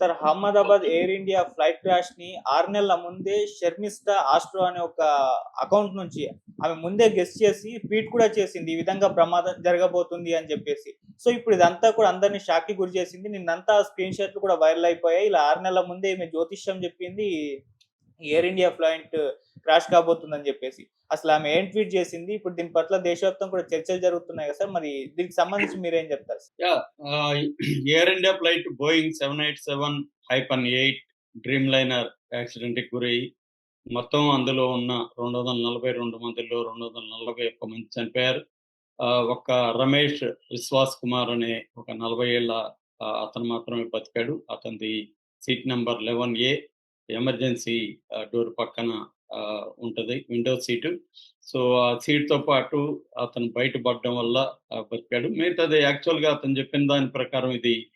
Sir Ahmedabad Air India flight క్రాష్ని ఆరు నెలల ముందే షర్మిస్టా ఆస్ట్రో అనే ఒక అకౌంట్ నుంచి ఆమె ముందే గెస్ట్ చేసి ట్వీట్ కూడా చేసింది. ఈ విధంగా ప్రమాదం జరగబోతుంది అని చెప్పేసి. సో ఇప్పుడు ఇదంతా కూడా అందరినీ షాక్కి గురి చేసింది. నిన్నంతా స్క్రీన్ షాట్లు కూడా వైరల్ అయిపోయాయి. ఇలా ఆరు నెలల ముందే ఈమె జ్యోతిష్యం చెప్పింది. ఎయిర్ ఇండియా ఫ్లైట్ క్రాష్ కాబోతుందని చెప్పేసి. అసలు ఆమె ఏం ట్వీట్ చేసింది? ఇప్పుడు దీని పట్ల దేశవ్యాప్తం కూడా చర్చలు జరుగుతున్నాయి కదా సార్. మరి దీనికి సంబంధించి మీరేం చెప్తారు yeah Air India flight Boeing seven eight seven hyphen eight Dreamliner యాక్సిడెంట్కి గురై మొత్తం అందులో ఉన్న రెండు వందల నలభై రెండు మందిలో రెండు వందల నలభై ఒక్క మంది చనిపోయారు. ఆ, రమేష్ విశ్వాస్ కుమార్ అనే ఒక నలభై ఏళ్ళ అతను మాత్రమే బతికాడు. అతనిది seat number eleven A emergency door పక్కన ఉంటది విండో సీటు. సో ఆ సీట్తో పాటు అతను బయటపడడం వల్ల బతికాడు. మిగతాది యాక్చువల్గా అతను చెప్పిన దాని ప్రకారం ఇది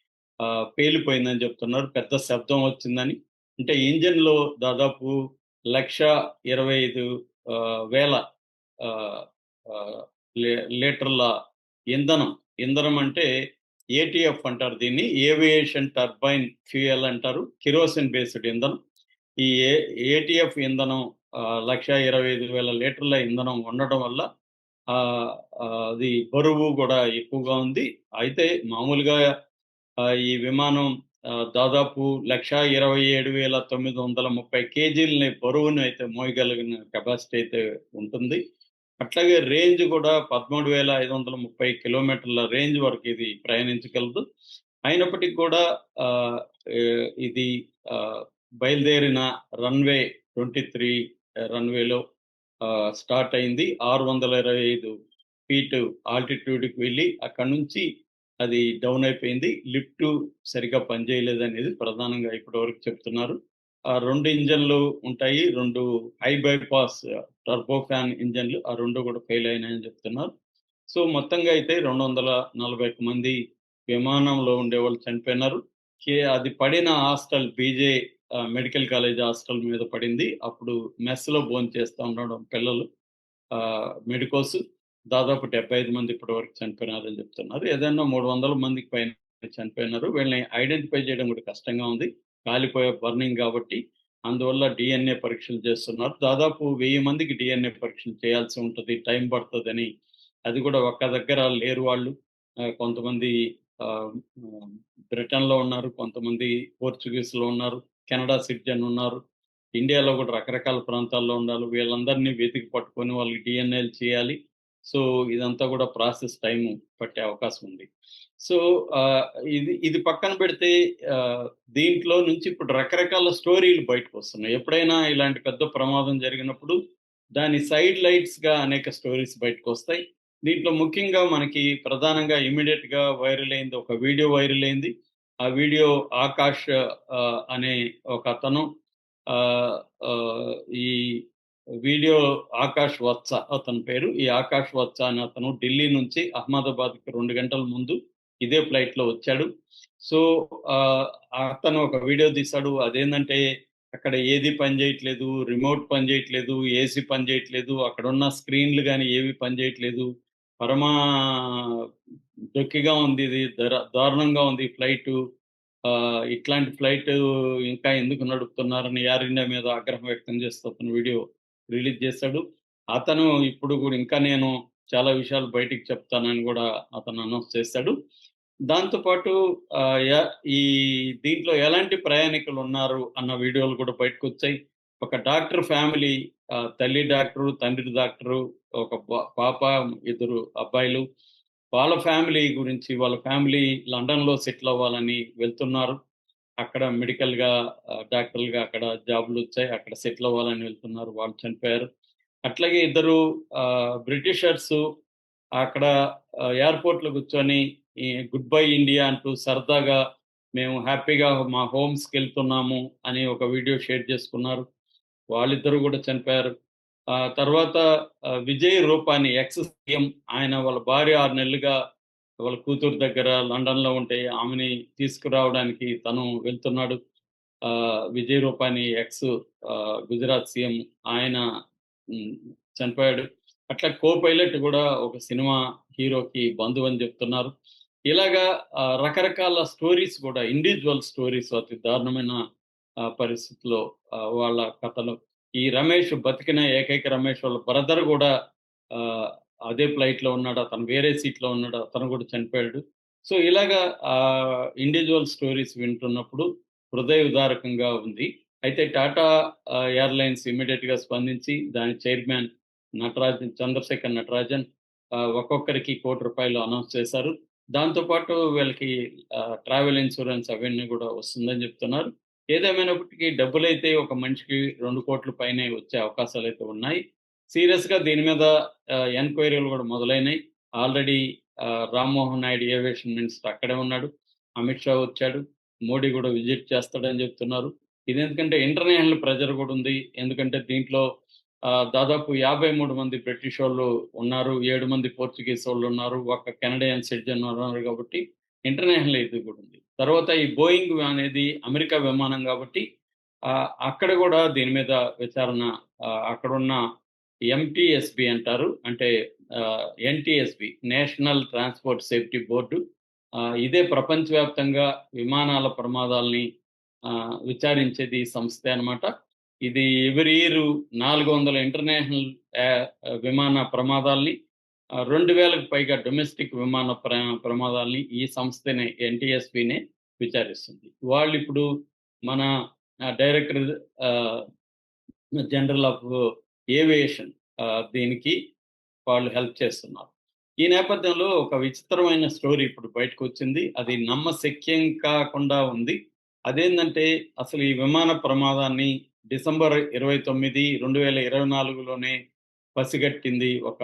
ఆ, పేలిపోయిందని చెప్తున్నారు. పెద్ద శబ్దం వచ్చిందని. అంటే ఇంజన్లో దాదాపు లక్ష ఇరవై ఐదు ఆ, వేల ఆ, లీటర్ల ఇంధనం. ఇంధనం అంటే ఏటీఎఫ్ అంటారు దీన్ని? ఏవియేషన్ టర్బైన్ ఫ్యూయల్ అంటారు. కిరోసిన్ బేస్డ్ ఇంధనం. ఈ ఏ ఏటీఎఫ్ ఇంధనం ఆ, లక్ష ఇరవై ఐదు వేల లీటర్ల ఇంధనం ఉండడం వల్ల ఆ, అది బరువు కూడా ఎక్కువగా ఉంది. అయితే మామూలుగా ఈ విమానం ఆ, దాదాపు లక్ష ఇరవై ఏడు వేల తొమ్మిది వందల ముప్పై కేజీలని బరువును అయితే మోయగలిగిన కెపాసిటీ అయితే ఉంటుంది. అట్లాగే రేంజ్ కూడా పదమూడు వేల ఐదు వందల ముప్పై కిలోమీటర్ల రేంజ్ వరకు ఇది ప్రయాణించగలదు. అయినప్పటికీ కూడా ఇది ఆ, బయలుదేరిన రన్వే ట్వంటీ త్రీ రన్వేలో స్టార్ట్ అయింది. ఆరు వందల ఇరవై ఐదు ఫీట్ ఆల్టిట్యూడ్కి వెళ్ళి అక్కడ నుంచి అది డౌన్ అయిపోయింది. లిఫ్ట్ సరిగా పనిచేయలేదు అనేది ప్రధానంగా ఇప్పటి వరకు చెప్తున్నారు. ఆ రెండు ఇంజన్లు ఉంటాయి. రెండు హై బైపాస్ టర్బో ఫ్యాన్ ఇంజన్లు ఆ రెండు కూడా ఫెయిల్ అయినాయని చెప్తున్నారు. సో మొత్తంగా అయితే రెండు వందల నలభై ఒక మంది విమానంలో ఉండే వాళ్ళు చనిపోయినారు. కే- అది పడిన hostel B J medical college hostel మీద పడింది. అప్పుడు మెస్లో భోజనం చేస్తూ ఉండడం పిల్లలు. మెడికోస్. దాదాపు డెబ్బై ఐదు మంది ఇప్పటి వరకు చనిపోయినారని చెప్తున్నారు. ఏదైనా మూడు వందల మందికి పైన చనిపోయినారు. వీళ్ళని ఐడెంటిఫై చేయడం కూడా కష్టంగా ఉంది. కాలిపోయే బర్నింగ్ కాబట్టి అందువల్ల డిఎన్ఏ పరీక్షలు చేస్తున్నారు. దాదాపు వెయ్యి మందికి డిఎన్ఏ పరీక్షలు చేయాల్సి ఉంటుంది. టైం పడుతుందని. అది కూడా ఒక్క దగ్గర లేరు వాళ్ళు. కొంతమంది ఆ, బ్రిటన్లో ఉన్నారు. కొంతమంది పోర్చుగీస్లో ఉన్నారు. కెనడా సిటిజన్ ఉన్నారు. ఇండియాలో కూడా రకరకాల ప్రాంతాల్లో ఉండాలి. వీళ్ళందరినీ వెతికి పట్టుకొని వాళ్ళకి డిఎన్ఏలు చేయాలి. సో ఇదంతా కూడా ప్రాసెస్ టైం పట్టే అవకాశం ఉంది. సో ఇది ఇది పక్కన పెడితే దీంట్లో నుంచి ఇప్పుడు రకరకాల స్టోరీలు బయటకు వస్తున్నాయి. ఎప్పుడైనా ఇలాంటి పెద్ద ప్రమాదం జరిగినప్పుడు దాని సైడ్ లైట్స్గా అనేక స్టోరీస్ బయటకు వస్తాయి. దీంట్లో ముఖ్యంగా మనకి ప్రధానంగా ఇమీడియట్గా వైరల్ అయింది ఒక వీడియో వైరల్ అయింది. ఆ వీడియో ఆకాష్ అనే ఒక అతను ఈ వీడియో ఆకాష్ వత్స అతని పేరు. ఈ ఆకాష్ వత్స అనే అతను ఢిల్లీ నుంచి అహ్మదాబాద్కి రెండు గంటల ముందు ఇదే ఫ్లైట్లో వచ్చాడు. సో ఆ, అతను ఒక వీడియో తీశాడు. అదేంటంటే అక్కడ ఏది పని చేయట్లేదు రిమోట్ పని చేయట్లేదు ఏసీ పని చేయట్లేదు అక్కడ ఉన్న స్క్రీన్లు కానీ ఏవి పని చేయట్లేదు పరమా దొక్కిగా ఉంది ఇది దారుణంగా ఉంది ఫ్లైట్. ఇట్లాంటి ఫ్లైట్ ఇంకా ఎందుకు నడుపుతున్నారని ఎయిర్ ఇండియా మీద ఆగ్రహం వ్యక్తం చేస్తూ అతను వీడియో రిలీజ్ చేశాడు. అతను ఇప్పుడు కూడా ఇంకా నేను చాలా విషయాలు బయటికి చెప్తానని కూడా అతను అనౌన్స్ చేశాడు. దాంతోపాటు ఈ దీంట్లో ఎలాంటి ప్రయాణికులు ఉన్నారు అన్న వీడియోలు కూడా బయటకు వచ్చాయి. ఒక డాక్టర్ ఫ్యామిలీ తల్లి డాక్టరు తండ్రి డాక్టరు ఒక పాప ఇద్దరు అబ్బాయిలు. వాళ్ళ ఫ్యామిలీ గురించి వాళ్ళ ఫ్యామిలీ లండన్లో సెటిల్ అవ్వాలని వెళ్తున్నారు. అక్కడ మెడికల్గా డాక్టర్లుగా అక్కడ జాబులు వచ్చాయి. అక్కడ సెటిల్ అవ్వాలని వెళ్తున్నారు. వాళ్ళు చనిపోయారు. అట్లాగే ఇద్దరు ఆ, బ్రిటిషర్స్ అక్కడ ఎయిర్పోర్ట్లో ఎయిర్పోర్ట్లో కూర్చొని గుడ్ బై ఇండియా అంటూ సరదాగా మేము హ్యాపీగా మా హోమ్స్కి వెళ్తున్నాము అని ఒక వీడియో షేర్ చేసుకున్నారు. వాళ్ళిద్దరూ కూడా చనిపోయారు. ఆ తర్వాత విజయ్ రూపాని ఎక్స్ సీఎం ఆయన వాళ్ళ భార్య ఆరు నెలలుగా వాళ్ళ కూతురు దగ్గర లండన్లో ఉంటే ఆమెని తీసుకురావడానికి తను వెళ్తున్నాడు. ఆ విజయ్ రూపాని ఎక్స్ ఆ, గుజరాత్ సీఎం ఆయన చనిపోయాడు. అట్లా కో పైలట్ కూడా ఒక సినిమా హీరోకి బంధువు అని చెప్తున్నారు. ఇలాగా రకరకాల స్టోరీస్ కూడా ఇండివిజువల్ స్టోరీస్ అతి దారుణమైన పరిస్థితిలో వాళ్ళ కథలు ఈ రమేష్ బతికిన ఏకైక రమేష్ వాళ్ళ బ్రదర్ కూడా అదే ఫ్లైట్లో ఉన్నాడు. అతను వేరే సీట్లో ఉన్నాడు. అతను కూడా చనిపోయాడు. సో ఇలాగా ఇండివిజువల్ స్టోరీస్ వింటున్నప్పుడు హృదయ ఉదారకంగా ఉంది. అయితే టాటా ఎయిర్లైన్స్ ఇమీడియట్గా స్పందించి దాని చైర్మన్ నటరాజన్ చంద్రశేఖర్ నటరాజన్ ఒక్కొక్కరికి కోటి రూపాయలు అనౌన్స్ చేశారు. దాంతోపాటు వీళ్ళకి ట్రావెల్ ఇన్సూరెన్స్ అవన్నీ కూడా వస్తుందని చెప్తున్నారు. ఏదేమైనప్పటికీ డబ్బులైతే ఒక మనిషికి రెండు కోట్ల పైనే వచ్చే అవకాశాలు అయితే ఉన్నాయి. సీరియస్గా దీని మీద ఎంక్వైరీలు కూడా మొదలైనాయి. Already Rammohan Naidu aviation minister అక్కడే ఉన్నాడు. అమిత్ షా వచ్చాడు. మోడీ కూడా విజిట్ చేస్తాడని చెప్తున్నారు. ఇది ఎందుకంటే ఇంటర్నేషనల్ ప్రెజర్ కూడా ఉంది. ఎందుకంటే దీంట్లో దాదాపు యాభై మూడు మంది బ్రిటిష్ వాళ్ళు ఉన్నారు. ఏడు మంది పోర్చుగీస్ వాళ్ళు ఉన్నారు. ఒక కెనడియన్ సిటిజన్ ఉన్నారు కాబట్టి ఇంటర్నేషనల్ ఇది కూడా ఉంది. తర్వాత ఈ బోయింగ్ అనేది అమెరికా విమానం కాబట్టి అక్కడ కూడా దీని మీద విచారణ అక్కడున్న ఎంటీఎస్బి అంటారు. అంటే NTSB national transport safety board ఇదే ప్రపంచవ్యాప్తంగా విమానాల ప్రమాదాలని విచారించేది సంస్థ సంస్థే అన్నమాట. ఇది ఎవరి ఇయర్ నాలుగు వందల ఇంటర్నేషనల్ విమాన ప్రమాదాల్ని రెండు వేలకు పైగా డొమెస్టిక్ విమాన ప్రమాదాలని ఈ సంస్థనే ఎన్టీఎస్బినే విచారిస్తుంది. వాళ్ళు ఇప్పుడు మన డైరెక్టర్ జనరల్ ఆఫ్ ఏవియేషన్ దీనికి వాళ్ళు హెల్ప్ చేస్తున్నారు. ఈ నేపథ్యంలో ఒక విచిత్రమైన స్టోరీ ఇప్పుడు బయటకు వచ్చింది అది నమ్మశక్యం కాకుండా ఉంది. అదేంటంటే అసలు ఈ విమాన ప్రమాదాన్ని డిసెంబర్ ఇరవై తొమ్మిది రెండు వేల ఇరవై నాలుగులోనే పసిగట్టింది ఒక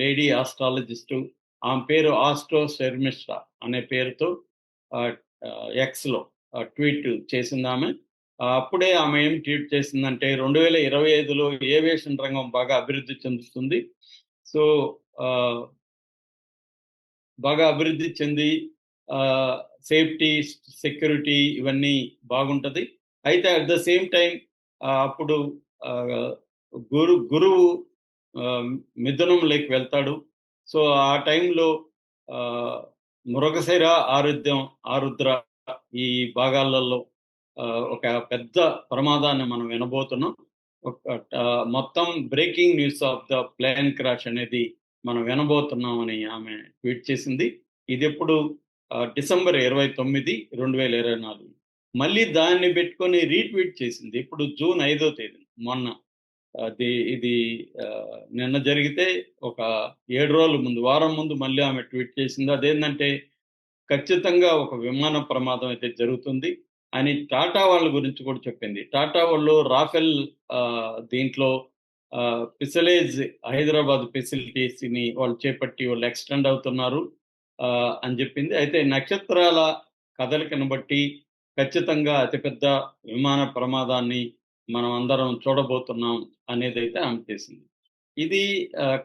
లేడీ ఆస్ట్రాలజిస్టు. ఆమె పేరు ఆస్ట్రో శర్మిష్ట అనే పేరుతో ఎక్స్లో ట్వీట్ చేసింది ఆమె అప్పుడే ఆమె ఏం ట్వీట్ చేసిందంటే రెండు వేల ఇరవై ఐదులో ఏవియేషన్ రంగం బాగా అభివృద్ధి చెందుతుంది. సో బాగా అభివృద్ధి చెంది సేఫ్టీ సెక్యూరిటీ ఇవన్నీ బాగుంటుంది. అయితే అట్ ద సేమ్ టైం అప్పుడు గురు గురువు ఆ, మిథునంలోకి వెళ్తాడు. సో ఆ టైంలో ఆ, ఆరుద్యం ఆరుద్ర ఈ భాగాలలో ఆ, ఒక పెద్ద ప్రమాదాన్ని మనం వినబోతున్నాం. ఒక మొత్తం breaking news of the plane crash అనేది మనం వినబోతున్నాం అని ఆమె ట్వీట్ చేసింది. ఇది ఎప్పుడు డిసెంబర్ ఇరవై తొమ్మిది రెండు వేల ఇరవై నాలుగు. మళ్ళీ దాన్ని పెట్టుకొని రీట్వీట్ చేసింది. ఇప్పుడు జూన్ ఐదో తేదీ మొన్న. అది ఇది నిన్న జరిగితే ఒక ఏడు రోజుల ముందు వారం ముందు మళ్ళీ ఆమె ట్వీట్ చేసింది. అదేంటంటే ఖచ్చితంగా ఒక విమాన ప్రమాదం అయితే జరుగుతుంది అని టాటా వాళ్ళ గురించి కూడా చెప్పింది. టాటా వాళ్ళు రాఫెల్ దీంట్లో ఫెసిలేజ్ హైదరాబాద్ ఫెసిలిటీస్ని వాళ్ళు చేపట్టి వాళ్ళు ఎక్స్టెండ్ అవుతున్నారు అని చెప్పింది. అయితే నక్షత్రాల కదలికను బట్టి ఖచ్చితంగా అతిపెద్ద విమాన ప్రమాదాన్ని మనం అందరం చూడబోతున్నాం అనేది అయితే ఆమె చేసింది ఇది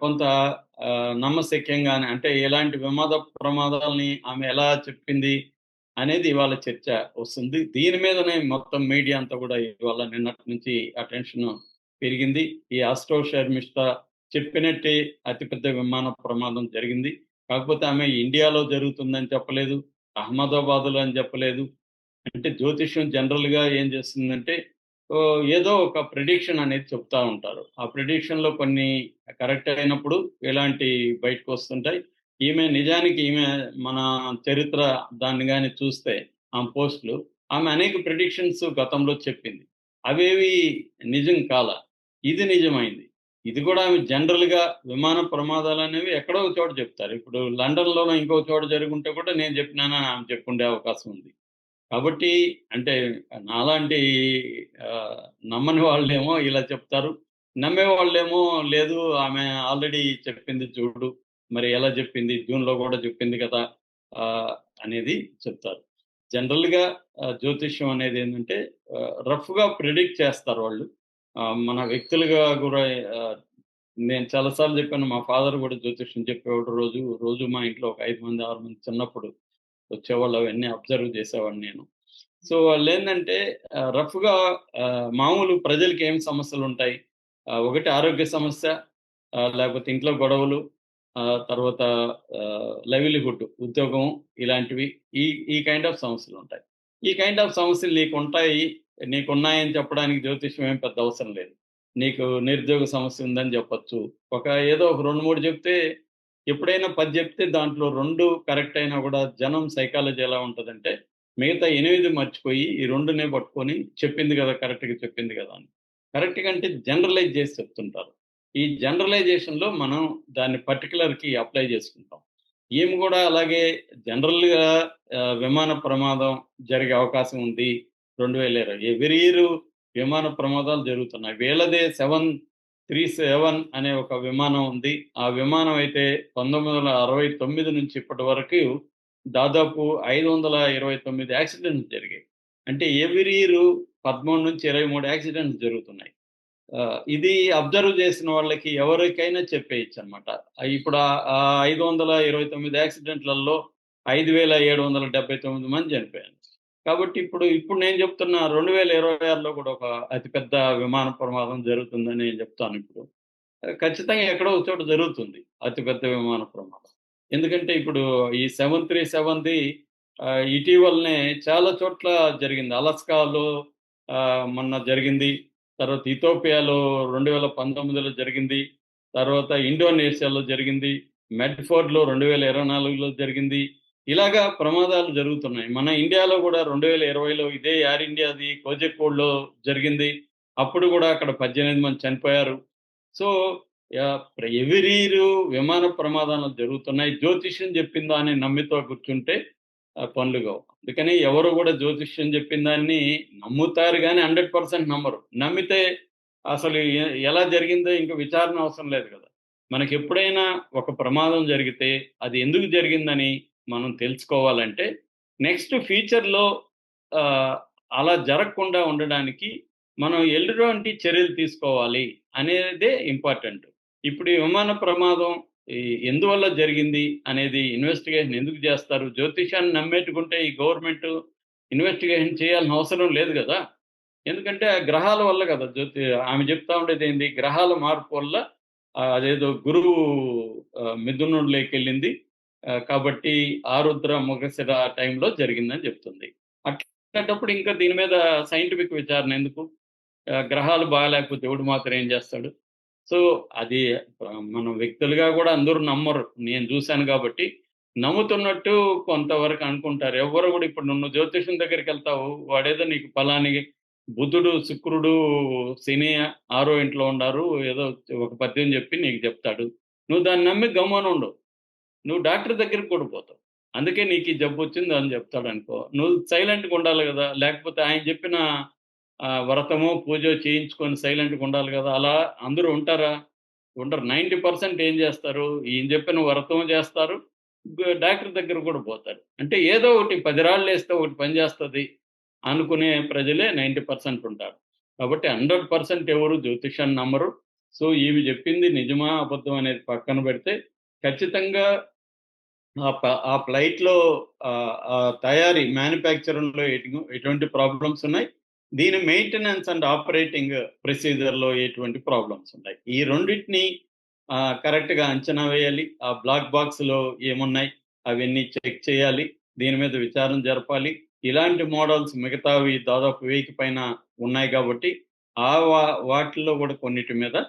కొంత నమ్మశక్యంగానే అంటే ఎలాంటి విమాద ప్రమాదాలని ఆమె ఎలా చెప్పింది అనేది ఇవాళ చర్చ వస్తుంది. దీని మీదనే మొత్తం మీడియా అంతా కూడా ఇవాళ నిన్నటి నుంచి అటెన్షన్ పెరిగింది. ఈ ఆస్ట్రో శర్మిష్ట చెప్పినట్టే అతిపెద్ద విమాన ప్రమాదం జరిగింది. కాకపోతే ఆమె ఇండియాలో జరుగుతుందని చెప్పలేదు అహ్మదాబాద్లో అని చెప్పలేదు. అంటే జ్యోతిష్యం జనరల్గా ఏం చేస్తుందంటే ఏదో ఒక ప్రిడిక్షన్ అనేది చెప్తా ఉంటారు. ఆ ప్రిడిక్షన్లో కొన్ని కరెక్ట్ అయినప్పుడు ఇలాంటి బయటకు వస్తుంటాయి? ఈమె నిజానికి ఈమె మన చరిత్ర దాన్ని కానీ చూస్తే ఆమె పోస్టులు ఆమె అనేక ప్రిడిక్షన్స్ గతంలో చెప్పింది. అవేవి నిజం కాల? ఇది నిజమైంది. ఇది కూడా ఆమె జనరల్గా విమాన ప్రమాదాలు అనేవి ఎక్కడో ఒక చోట చెప్తారు. ఇప్పుడు లండన్లోనో ఇంకో చోట జరుగుంటే కూడా నేను చెప్పినానని ఆమె చెప్పుండే అవకాశం ఉంది. కాబట్టి అంటే నాలాంటి నమ్మని వాళ్ళేమో ఇలా చెప్తారు. నమ్మే వాళ్ళేమో లేదు ఆమె ఆల్రెడీ చెప్పింది చూడు మరి ఎలా చెప్పింది జూన్లో కూడా చెప్పింది కదా ఆ, అనేది చెప్తారు. జనరల్గా జ్యోతిష్యం అనేది ఏంటంటే రఫ్గా ప్రిడిక్ట్ చేస్తారు వాళ్ళు. మన వ్యక్తులుగా కూడా నేను చాలాసార్లు చెప్పాను మా ఫాదర్ కూడా జ్యోతిష్యం చెప్పేవాడు రోజు రోజు మా ఇంట్లో ఒక ఐదు మంది ఆరు మంది చిన్నప్పుడు వచ్చేవాళ్ళు అవన్నీ అబ్జర్వ్ చేసేవాడిని నేను. సో వాళ్ళు ఏంటంటే రఫ్గా మామూలు ప్రజలకి ఏం సమస్యలు ఉంటాయి? ఒకటి ఆరోగ్య సమస్య లేకపోతే ఇంట్లో గొడవలు తర్వాత లైవ్లీహుడ్ ఉద్యోగం ఇలాంటివి ఈ ఈ కైండ్ ఆఫ్ సమస్యలు ఉంటాయి. ఈ కైండ్ ఆఫ్ సమస్యలు నీకు ఉంటాయి నీకు ఉన్నాయని చెప్పడానికి జ్యోతిష్యం ఏం పెద్ద అవసరం లేదు. నీకు నిరుద్యోగ సమస్య ఉందని చెప్పొచ్చు. ఒక ఏదో ఒక రెండు మూడు చెప్తే ఎప్పుడైనా పది చెప్తే దాంట్లో రెండు కరెక్ట్ అయినా కూడా జనం సైకాలజీ ఎలా ఉంటుందంటే మిగతా ఎనిమిది మర్చిపోయి ఈ రెండునే పట్టుకొని చెప్పింది కదా కరెక్ట్గా చెప్పింది కదా అని. కరెక్ట్గా అంటే జనరలైజ్ చేసి చెప్తుంటారు. ఈ జనరలైజేషన్లో మనం దాన్ని పర్టికులర్కి అప్లై చేసుకుంటాం. ఈమె కూడా అలాగే జనరల్గా విమాన ప్రమాదం జరిగే అవకాశం ఉంది. రెండు వేల ఇరవై. ఎవరి ఇయర్ విమాన ప్రమాదాలు జరుగుతున్నాయి. వీళ్ళదే సెవెన్ త్రీ సెవెన్ అనే ఒక విమానం ఉంది. ఆ విమానం అయితే పంతొమ్మిది వందల అరవై తొమ్మిది నుంచి ఇప్పటి వరకు దాదాపు ఐదు వందల ఇరవై తొమ్మిది యాక్సిడెంట్స్ జరిగాయి. అంటే ఎవ్రీ ఇయర్ పదమూడు నుంచి ఇరవై మూడు యాక్సిడెంట్స్ జరుగుతున్నాయి. ఆ, ఇది అబ్జర్వ్ చేసిన వాళ్ళకి ఎవరికైనా చెప్పేయచ్చు అనమాట ఇప్పుడు ఆ- ఐదు వందల ఇరవై తొమ్మిది యాక్సిడెంట్లలో ఐదు వేల ఏడు వందల డెబ్బై తొమ్మిది మంది చనిపోయారు. కాబట్టి ఇప్పుడు ఇప్పుడు నేను చెప్తున్న రెండు వేల ఇరవై ఆరులో కూడా ఒక అతిపెద్ద విమాన ప్రమాదం జరుగుతుందని నేను చెప్తాను ఇప్పుడు. ఖచ్చితంగా ఎక్కడో ఒక చోట జరుగుతుంది అతిపెద్ద విమాన ప్రమాదం. ఎందుకంటే ఇప్పుడు ఈ సెవెన్ త్రీ సెవెన్ది ఇటీవలనే చాలా చోట్ల జరిగింది. అలస్కాలో ఆ, మొన్న జరిగింది. తర్వాత ఇథోపియాలో రెండు వేల పంతొమ్మిదిలో జరిగింది. తర్వాత ఇండోనేషియాలో జరిగింది. మెడ్ఫోర్డ్లో రెండు వేల ఇరవై నాలుగులో జరిగింది. ఇలాగా ప్రమాదాలు జరుగుతున్నాయి. మన ఇండియాలో కూడా రెండు వేల ఇరవైలో ఇదే ఎయిర్ ఇండియాది కోజక్కోడ్లో జరిగింది. అప్పుడు కూడా అక్కడ పద్దెనిమిది మంది చనిపోయారు. సో ఎవరీరు విమాన ప్రమాదాలు జరుగుతున్నాయి. జ్యోతిష్యం చెప్పిందా అని నమ్మితో కూర్చుంటే ఆ, పనులు కావు. అందుకని ఎవరు కూడా జ్యోతిష్యం చెప్పిన దాన్ని నమ్ముతారు కానీ హండ్రెడ్ పర్సెంట్ నమ్మరు. నమ్మితే అసలు ఎలా జరిగిందో ఇంకా విచారణ అవసరం లేదు కదా. మనకి ఎప్పుడైనా ఒక ప్రమాదం జరిగితే అది ఎందుకు జరిగిందని మనం తెలుసుకోవాలంటే నెక్స్ట్ ఫ్యూచర్లో అలా జరగకుండా ఉండడానికి మనం ఎటువంటి చర్యలు తీసుకోవాలి అనేదే ఇంపార్టెంట్. ఇప్పుడు ఈ విమాన ప్రమాదం ఎందువల్ల జరిగింది అనేది ఇన్వెస్టిగేషన్ ఎందుకు చేస్తారు? జ్యోతిషాన్ని నమ్మేట్టుకుంటే ఈ గవర్నమెంట్ ఇన్వెస్టిగేషన్ చేయాల్సిన అవసరం లేదు కదా! ఎందుకంటే ఆ గ్రహాల వల్ల కదా జ్యోతి ఆమె చెప్తా ఉండేది ఏంది? గ్రహాల మార్పు వల్ల అదేదో గురువు ఆ, వెళ్ళింది. కాబట్టి ఆరుద్ర ముఖశిర టైంలో జరిగిందని చెప్తుంది. అట్లాంటప్పుడు ఇంకా దీని మీద సైంటిఫిక్ విచారణ ఎందుకు? గ్రహాలు బాగాలేకపోతే దేవుడు మాత్రం ఏం చేస్తాడు? సో అది మనం వ్యక్తులుగా కూడా అందరూ నమ్మరు. నేను చూశాను కాబట్టి నమ్ముతున్నట్టు కొంతవరకు అనుకుంటారు. ఎవరు కూడా ఇప్పుడు నువ్వు జ్యోతిషం దగ్గరికి వెళ్తావు వాడేదో నీకు ఫలాని బుధుడు శుక్రుడు శని ఆరో ఇంట్లో ఉన్నారు ఏదో ఒక పద్యం చెప్పి నీకు చెప్తాడు. నువ్వు దాన్ని నమ్మి గమ్మనుండవు నువ్వు డాక్టర్ దగ్గరికి కూడా పోతావు. అందుకే నీకు ఈ జబ్బు వచ్చింది అని చెప్తాడు అనుకో నువ్వు సైలెంట్గా ఉండాలి కదా. లేకపోతే ఆయన చెప్పిన ఆ, వ్రతమో పూజ చేయించుకొని సైలెంట్గా ఉండాలి కదా. అలా అందరూ ఉంటారా? ఉండరు. నైంటీ పర్సెంట్ ఏం చేస్తారు? ఈయన చెప్పిన వ్రతం చేస్తారు. డాక్టర్ దగ్గర కూడా పోతారు. అంటే ఏదో ఒకటి పది రాళ్ళు వేస్తే ఒకటి పని చేస్తుంది అనుకునే ప్రజలే నైంటీ పర్సెంట్ ఉంటారు. కాబట్టి హండ్రెడ్ పర్సెంట్ ఎవరు జ్యోతిషాన్ని నమ్మరు. సో ఇవి చెప్పింది నిజమా అబద్ధం అనేది పక్కన పెడితే ఖచ్చితంగా ఆ ప- ఆ ఫ్లైట్లో ఆ తయారీ మ్యానుఫ్యాక్చరింగ్లో ఎటువంటి ప్రాబ్లమ్స్ ఉన్నాయి? దీని మెయింటెనెన్స్ అండ్ ఆపరేటింగ్ ప్రొసీజర్లో ఎటువంటి ప్రాబ్లమ్స్ ఉన్నాయి? ఈ రెండింటిని కరెక్ట్గా అంచనా వేయాలి. ఆ బ్లాక్ బాక్స్లో ఏమున్నాయి? అవన్నీ చెక్ చేయాలి. దీని మీద విచారం జరపాలి. ఇలాంటి మోడల్స్ మిగతావి దాదాపు వెయ్యికి పైన ఉన్నాయి కాబట్టి ఆ వా- వాటిల్లో కూడా కొన్నిటి మీద